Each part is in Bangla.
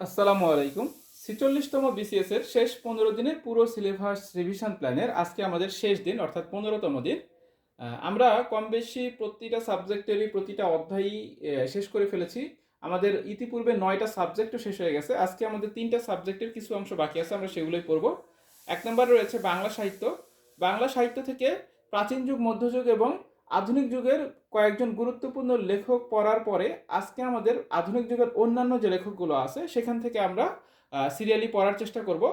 আসসালামু আলাইকুম। ছিচল্লিশতম বিসিএস এর শেষ পনেরো দিনের পুরো সিলেবাস রিভিশন প্ল্যানের আজকে আমাদের শেষ দিন, অর্থাৎ পনেরোতম দিন। আমরা কম বেশি প্রতিটা সাবজেক্টেরই প্রতিটা অধ্যায়ই শেষ করে ফেলেছি। আমাদের ইতিপূর্বে নয়টা সাবজেক্টও শেষ হয়ে গেছে। আজকে আমাদের তিনটা সাবজেক্টের কিছু অংশ বাকি আছে, আমরা সেগুলোই পড়ব। এক নম্বরে রয়েছে বাংলা সাহিত্য। বাংলা সাহিত্য থেকে প্রাচীন যুগ, মধ্যযুগ এবং আধুনিক যুগের কয়েকজন গুরুত্বপূর্ণ লেখক পড়ার পরে আজকে আমাদের আধুনিক যুগের অন্যান্য যে লেখকগুলো আছে, সেখান থেকে আমরা সিরিয়ালি পড়ার চেষ্টা করব।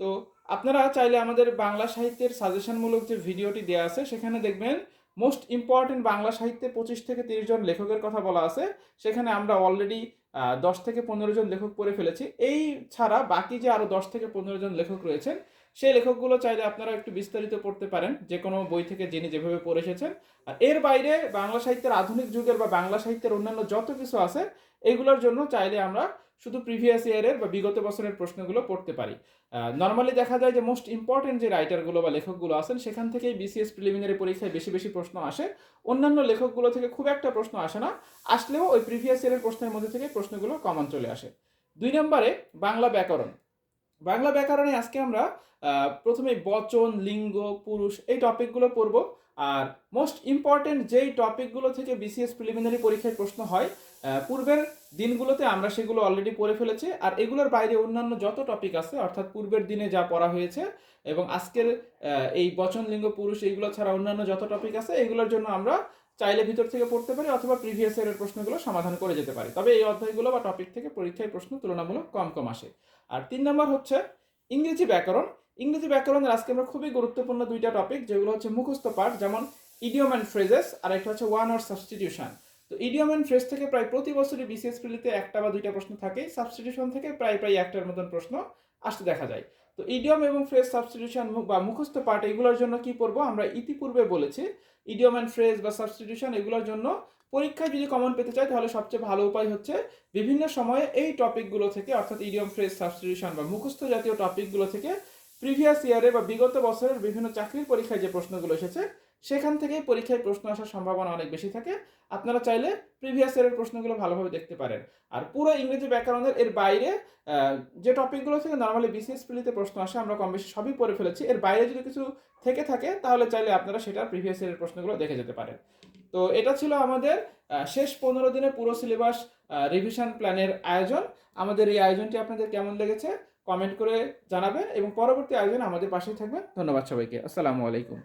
তো আপনারা চাইলে আমাদের বাংলা সাহিত্যের সাজেশনমূলক যে ভিডিওটি দেওয়া আছে, সেখানে দেখবেন মোস্ট ইম্পর্টেন্ট বাংলা সাহিত্যে পঁচিশ থেকে তিরিশ জন লেখকের কথা বলা আছে। সেখানে আমরা অলরেডি দশ থেকে পনেরো জন লেখক পড়ে ফেলেছি। এই ছাড়া বাকি যে আরও দশ থেকে পনেরো জন লেখক রয়েছেন, সেই লেখকগুলো চাইলে আপনারা একটু বিস্তারিত পড়তে পারেন, যে কোনো বই থেকে যিনি যেভাবে পড়ে এসেছেন। আর এর বাইরে বাংলা সাহিত্যের আধুনিক যুগের বা বাংলা সাহিত্যের অন্যান্য যত কিছু আছে, এগুলোর জন্য চাইলে আমরা শুধু প্রিভিয়াস ইয়ারের বা বিগত বছরের প্রশ্নগুলো পড়তে পারি। নর্মালি দেখা যায় যে মোস্ট ইম্পর্টেন্ট যে রাইটারগুলো বা লেখকগুলো আছেন, সেখান থেকেই বিসিএস প্রিলিমিনারি পরীক্ষায় বেশি বেশি প্রশ্ন আসে। অন্যান্য লেখকগুলো থেকে খুব একটা প্রশ্ন আসে না, আসলেও ওই প্রিভিয়াস ইয়ারের প্রশ্নের মধ্যে থেকে প্রশ্নগুলো কমন চলে আসে। দুই নম্বরে বাংলা ব্যাকরণ। বাংলা ব্যাকরণে আজকে আমরা প্রথমে বচন, লিঙ্গ, পুরুষ এই টপিকগুলো পড়ব। আর মোস্ট ইম্পর্টেন্ট যেই টপিকগুলো থেকে বিসিএস প্রিলিমিনারি পরীক্ষায় প্রশ্ন হয় পূর্বের দিনগুলোতে আমরা সেগুলো অলরেডি পড়ে ফেলেছি। আর এগুলোর বাইরে অন্যান্য যত টপিক আছে, অর্থাৎ পূর্বের দিনে যা পড়া হয়েছে এবং আজকের এই বচন, লিঙ্গ, পুরুষ এইগুলো ছাড়া অন্যান্য যত টপিক আছে, এগুলোর জন্য আমরা চাইলে ভিতর থেকে পড়তে পারি অথবা প্রিভিয়াস ইয়ারের প্রশ্নগুলো সমাধান করে যেতে পারি। তবে এই অধ্যায়গুলো বা টপিক থেকে পরীক্ষায় প্রশ্ন তুলনামূলক কম কম আসে। আর তিন নম্বর হচ্ছে ইংরেজি ব্যাকরণ। ইংরেজি ব্যাকরণের আজকে আমরা খুবই গুরুত্বপূর্ণ দুইটা টপিক যেগুলো হচ্ছে মুখস্থ পাঠ, যেমন ইডিয়ম অ্যান্ড ফ্রেজেস আর একটা হচ্ছে ওয়ান অর সাবস্টিটিউশন তো ইডিয়ম অ্যান্ড ফ্রেজ থেকে প্রায় প্রতি বছরই বিসিএস প্রিলিতে একটা বা দুইটা প্রশ্ন থাকে সাবস্টিটিউশন থেকে প্রায় প্রায় একটার মতন প্রশ্ন আসতে দেখা যায়। তো ইডিয়ম এবং ফ্রেজ সাবস্টিটিউশন বা মুখস্থ পাঠ, এগুলোর জন্য কি করব আমরা ইতিপূর্বে বলেছি ইডিয়ম অ্যান্ড ফ্রেজ বা সাবস্টিটিউশন এগুলোর জন্য পরীক্ষায় যদি কমন পেতে চাই, তাহলে সবচেয়ে ভালো উপায় হচ্ছে বিভিন্ন সময়ে এই টপিকগুলো থেকে, অর্থাৎ ইডিয়ম ফ্রেজ সাবস্টিটিউশন বা মুখস্থ জাতীয় টপিকগুলো থেকে প্রিভিয়াস ইয়ারে বা বিগত বছরের বিভিন্ন চাকরির পরীক্ষায় যে প্রশ্নগুলো এসেছে, সেখান থেকেই পরীক্ষায় প্রশ্ন আসার সম্ভাবনা অনেক বেশি থাকে। আপনারা চাইলে প্রিভিয়াস ইয়ারের প্রশ্নগুলো ভালোভাবে দেখতে পারেন। আর পুরো ইংরেজি ব্যাকরণের এর বাইরে যে টপিকগুলো থেকে নর্মালি বিসিএস প্রিলিতে প্রশ্ন আসে, আমরা কম বেশি সবই পড়ে ফেলেছি। এর বাইরে যদি কিছু থেকে থাকে, তাহলে চাইলে আপনারা সেটা প্রিভিয়াস ইয়ারের প্রশ্নগুলো দেখে যেতে পারেন। তো এটা ছিল আমাদের শেষ পনেরো দিনের পুরো সিলেবাস রিভিশন প্ল্যানের আয়োজন। আমাদের এই আয়োজনটি আপনাদের কেমন লেগেছে? কমেন্ট করে জানাবেন এবং পরবর্তী আয়োজন আমাদের পাশেই থাকবেন। ধন্যবাদ সবাইকে। আসসালামু আলাইকুম।